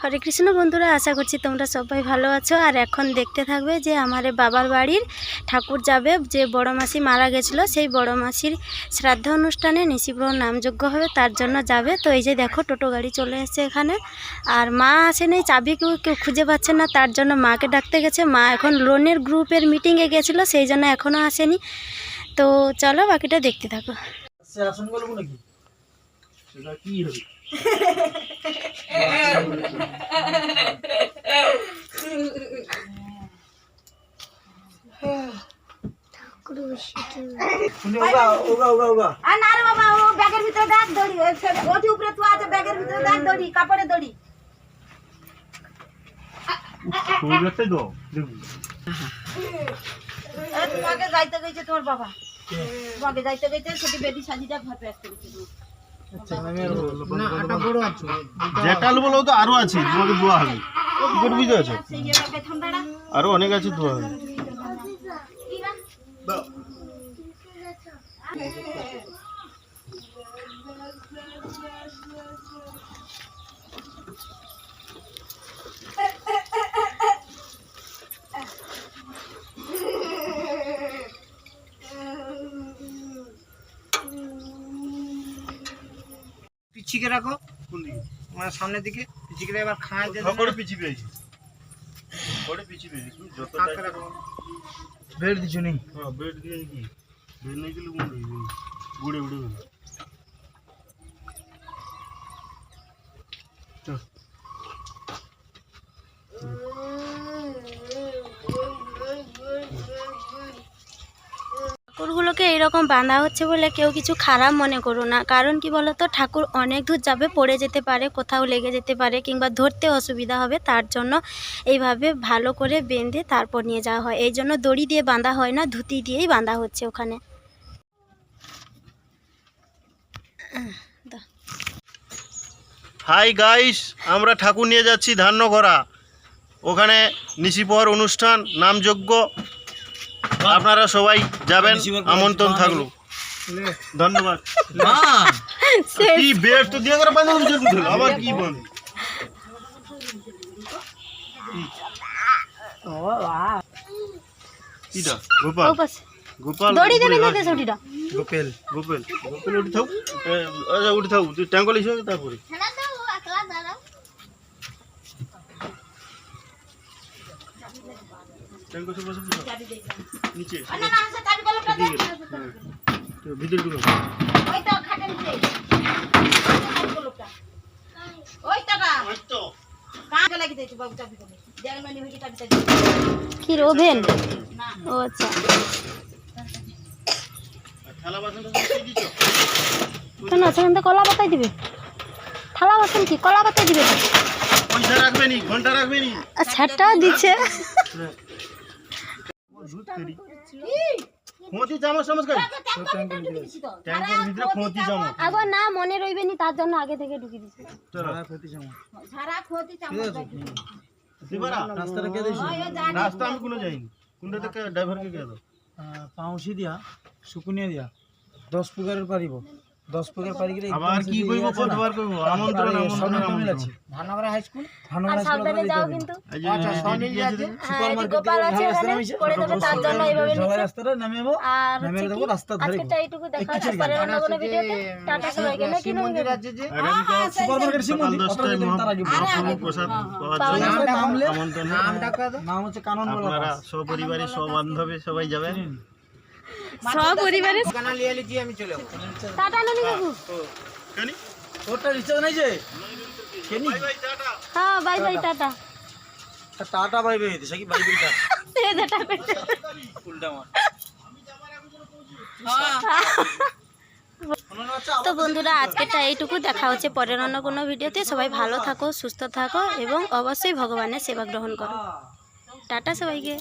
হরে কৃষ্ণ বন্ধুরা, আশা করছি তোমরা সবাই ভালো আছো। আর এখন দেখতে থাকবে যে আমার বাবার বাড়ির ঠাকুর যাবে, যে বড় মাসি মারা গেছিল, সেই বড় মাসির শ্রাদ্ধ অনুষ্ঠানে নিশিগ্রহ নামযজ্ঞ হবে, তার জন্য যাবে। তো এই যে দেখো, টোটো গাড়ি চলে এসেছে এখানে। আর মা আসেনি চাবি কেউ কেউ খুঁজে পাচ্ছে না, তার জন্য মাকে ডাকতে গেছে। মা এখন লোনের গ্রুপের মিটিংয়ে গেছিল, সেই জন্য এখনও আসেনি। তো চলো, বাকিটা দেখতে থাকো। বলব নাকি? দড়ি তোমাকে যাইতে গেছে তোমার বাবা। তোমাকে যাইতে গেছে সেটি বেদি সাজিটা ঘর পেয়ে আসতে বলেও তো আরও আছে তোমাকে দোয়া হবে। করে বুঝতে পারছ? সেই আরও অনেক আছে দোয়া হবে। পিছিয়ে রাখো। কোন দিকে মানে সামনের দিকে। পিছিয়ে রেখে এবার খাঁজ দিয়ে সকলে পিছিয়ে পেয়েছি। সকলে পিছিয়ে পেয়েছি। তুমি যত ফাঁকা রাখো। বেড দিছো নেই? হ্যাঁ বেড দিয়ে কি? বেড নেই দিলে মুড়ে বুড়ে বুড়ে গেল। ঠাকুরগুলোকে এইরকম বাঁধা হচ্ছে বলে কেউ কিছু খারাপ মনে করো না। কারণ কি বলতো? ঠাকুর অনেক দূর যাবে, পড়ে যেতে পারে, কোথাও লেগে যেতে পারে কিংবা ধরতে অসুবিধা হবে, তার জন্য এইভাবে ভালো করে বেঁধে তারপর নিয়ে যাওয়া হয়। এই জন্য দড়ি দিয়ে বাঁধা হয় না, ধুতি দিয়েই বাঁধা হচ্ছে ওখানে। হাই গাইস, আমরা ঠাকুর নিয়ে যাচ্ছি ধান্যঘরা ওখানে নিশিপর অনুষ্ঠান, নামযজ্ঞ আপনারা সবাই যাবেন আমন্ত্রণ থাকল। ধন্যবাদ। কি বেড তো দিয়ে করে বাঁধা আবার কি বন্ধ কিটা গোপাল ও গোপাল। দড়ি দেবে না ছুটিটা গোপেল গোপেল। গোপেল উঠে থাক। আচ্ছা উঠে থাক। তুই ট্যাঙ্কল হিসেবে তারপরে। ট্যাঙ্কল সব বসে বসে। নিচে। হ্যাঁ। ভিতরে ঢুকো ওই তো খাটের নিচে। কাজ করল ওই তো গা। ওই তো। কাজ লাগিয়ে দিয়েছে বাবু চাবি করে জার্মানি হইছে চাবি চাবি কি ওভেন ও আচ্ছা। থালা বাসনটা দিছো? সেখান থেকে কলা পাতাই দিবে। থালা বাসন কি? কলা পাতাই দিবে। পয়সা রাখবে নি ঘণ্টা রাখবে নি। আর ছাড়টাও দিচ্ছে। আবার না মনে রইবে নি তার জন্য আগে থেকে ঢুকিয়ে দিচ্ছে ঝাড়া খোতি চামচ রাস্তাটা কে দিয়েছে ওই ও জানি। রাস্তা আমি কোনো যাইনি। কোনটা থেকে ড্রাইভারকে কে দাও পাউসি দিয়া শুকুনিয়া দিয়া দশ প্রকারের পারিব। দশ প্রকার পারি গেলে আবার কি কইব কতবার কইব? আমন্ত্রণ আমন্ত্রণ আমন্ত্রণ। ধানাবরা হাই স্কুল আর ধানাবরা সাবধানে যাও কিন্তু। এই যে আছে যে, হ্যাঁ গোপাল আছে এখানে করে দেবে তার জন্য এইভাবে সবাই রাস্তাটা নামিয়ে আর নামিয়ে হচ্ছে রাস্তা ধরে আজকেটা এইটুকু দেখা হচ্ছে অন্য কোনো ভিডিওতে টাটা সবাইকে নাকি মন্দির? আছে যে? সুপার মার্কেট শিব সকাল মন্দির দশটায় তার আগে প্রসাদ পাওয়ার জন্য। যাবে। আমন্ত্রণ নামটা করে দাও নাম হচ্ছে কানন বলা আপনারা সপরিবারে সবান্ধবে সবাই যাবেন। সব পরিবারে ঠিকানা লিয়ে লিছি আমি চলে যাব। টাটা নানি কাকু কেনি? তোরটা রিচার্জ নাই যে? কেনি? ভাই ভাই টাটা। হ্যাঁ বাই বাই টাটা। তা টাটা বাই বাই দিছে কি বাই বাই টা এই যে টাটা উল্টা মার। তো বন্ধুরা আজকেরটা এইটুকু। দেখা হচ্ছে পরের অন্য কোনো ভিডিওতে। সবাই ভালো থাকো সুস্থ থাকো এবং অবশ্যই ভগবানের সেবা গ্রহণ করো। টাটা সবাইকে।